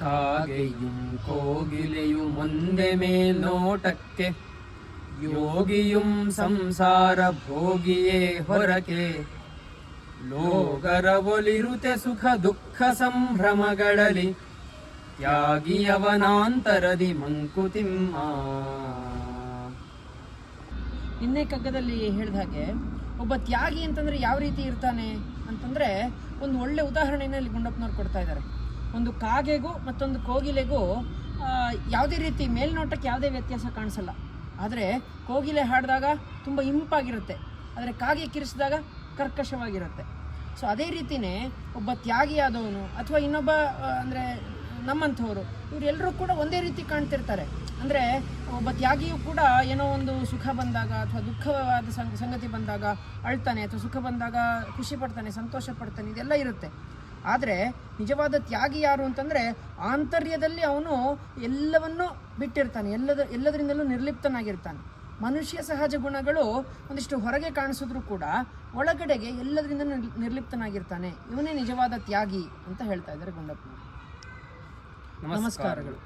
ಕಾಗೆയും ಕೋಗಿಲೆಯು ಮುಂದೆ ಮೇಲ್ನೋಟಕ್ಕೆ, ಯೋಗಿಯುಂ ಸಂಸಾರ ಭೋಗಿಯೇ ಹೊರಕೆ ಲೋಕರ ಒಲಿರುತೆ ಸುಖ ದುಃಖ ಸಂಭ್ರಮಗಳಲ್ಲಿ, ತ್ಯಾಗಿಯವನಾಂತರದಿ ಮಂಕುತಿಮ್ಮ. ನಿನ್ನೆ ಕಗ್ಗದಲ್ಲಿ ಹೇಳಿದ ಹಾಗೆ, ಒಬ್ಬ ತ್ಯಾಗಿ ಅಂತಂದ್ರೆ ಯಾವ ರೀತಿ ಇರ್ತಾನೆ ಅಂತಂದ್ರೆ, ಒಂದು ಒಳ್ಳೆ ಉದಾಹರಣೆಯನ್ನು ಇಲ್ಲಿ ಗುಂಡಪ್ಪನವ್ರು ಕೊಡ್ತಾ ಇದ್ದಾರೆ. ಒಂದು ಕಾಗೆಗೂ ಮತ್ತೊಂದು ಕೋಗಿಲೆಗೂ ಯಾವುದೇ ರೀತಿ ಮೇಲ್ನೋಟಕ್ಕೆ ಯಾವುದೇ ವ್ಯತ್ಯಾಸ ಕಾಣಿಸಲ್ಲ. ಆದರೆ ಕೋಗಿಲೆ ಹಾಡಿದಾಗ ತುಂಬ ಇಂಪಾಗಿರುತ್ತೆ. ಆದರೆ ಕಾಗೆ ಕಿರಿಸಿದಾಗ ಕರ್ಕಶವಾಗಿರುತ್ತೆ. ಸೊ ಅದೇ ರೀತಿನೇ ಒಬ್ಬ ತ್ಯಾಗಿಯಾದವನು ಅಥವಾ ಇನ್ನೊಬ್ಬ ಅಂದರೆ ನಮ್ಮಂಥವರು ಇವರೆಲ್ಲರೂ ಕೂಡ ಒಂದೇ ರೀತಿ ಕಾಣ್ತಿರ್ತಾರೆ. ಅಂದರೆ ಒಬ್ಬ ತ್ಯಾಗಿಯು ಕೂಡ ಏನೋ ಒಂದು ಸುಖ ಬಂದಾಗ ಅಥವಾ ದುಃಖವಾದ ಸಂಗ- ಸಂಗತಿ ಬಂದಾಗ ಅಳ್ತಾನೆ ಅಥವಾ ಸುಖ ಬಂದಾಗ ಖುಷಿ ಪಡ್ತಾನೆ, ಸಂತೋಷ ಪಡ್ತಾನೆ, ಇದೆಲ್ಲ ಇರುತ್ತೆ. ಆದರೆ ನಿಜವಾದ ತ್ಯಾಗಿ ಯಾರು ಅಂತಂದರೆ ಆಂತರ್ಯದಲ್ಲಿ ಅವನು ಎಲ್ಲವನ್ನೂ ಬಿಟ್ಟಿರ್ತಾನೆ ಎಲ್ಲದ ಎಲ್ಲದರಿಂದಲೂ ನಿರ್ಲಿಪ್ತನಾಗಿರ್ತಾನೆ. ಮನುಷ್ಯ ಸಹಜ ಗುಣಗಳು ಒಂದಿಷ್ಟು ಹೊರಗೆ ಕಾಣಿಸಿದ್ರು ಕೂಡ ಒಳಗಡೆಗೆ ಎಲ್ಲದರಿಂದ ನಿರ್ಲಿಪ್ತನಾಗಿರ್ತಾನೆ. ಇವನೇ ನಿಜವಾದ ತ್ಯಾಗಿ ಅಂತ ಹೇಳ್ತಾ ಇದ್ದಾರೆ ಗುಂಡಪ್ಪ ನಮಸ್ಕಾರಗಳು.